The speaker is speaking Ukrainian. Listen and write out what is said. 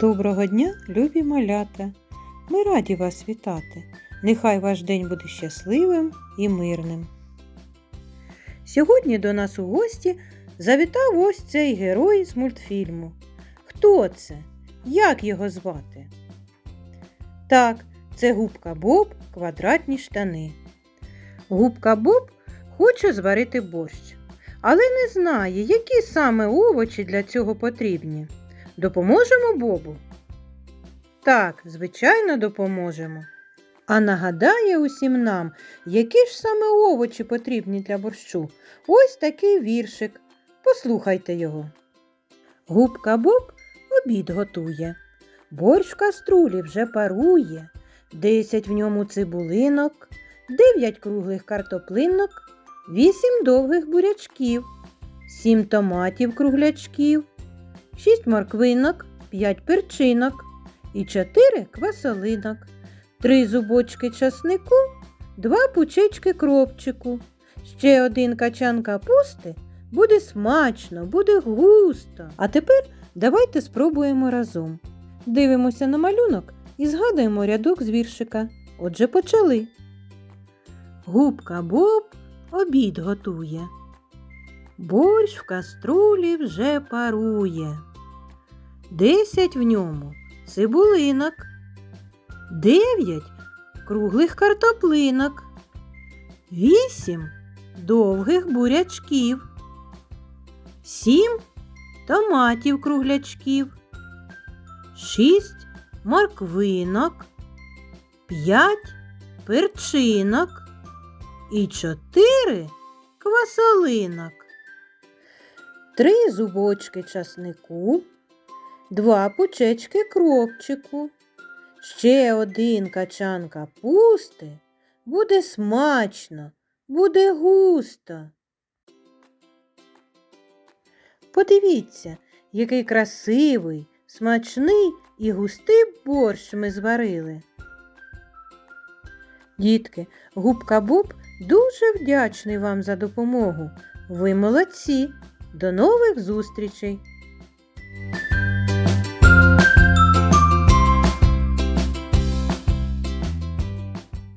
Доброго дня, любі малята! Ми раді вас вітати. Нехай ваш день буде щасливим і мирним. Сьогодні до нас у гості завітав ось цей герой з мультфільму. Хто це? Як його звати? Так, це губка Боб квадратні штани. Губка Боб хоче зварити борщ, але не знає, які саме овочі для цього потрібні. Допоможемо Бобу? Так, звичайно, допоможемо. А нагадає усім нам, які ж саме овочі потрібні для борщу. Ось такий віршик. Послухайте його. Губка Боб обід готує. Борщ в каструлі вже парує. Десять в ньому цибулинок, дев'ять круглих картоплинок, вісім довгих бурячків, сім томатів круглячків, шість морквинок, п'ять перчинок і чотири квасолинок, три зубочки часнику, два пучечки кропчику, ще один качан капусти. Буде смачно, буде густо. А тепер давайте спробуємо разом. Дивимося на малюнок і згадуємо рядок з віршика. Отже, почали. Губка Боб обід готує. Борщ в каструлі вже парує. Десять в ньому цибулинок, дев'ять круглих картоплинок, вісім довгих бурячків, сім томатів круглячків, шість морквинок, п'ять перчинок. І чотири квасолинок, три зубочки часнику, два пучечки кропчику, ще один качан капусти. Буде смачно, буде густо. Подивіться, який красивий, смачний і густий борщ ми зварили. Дітки, губка Боб дуже вдячний вам за допомогу. Ви молодці. До нових зустрічей!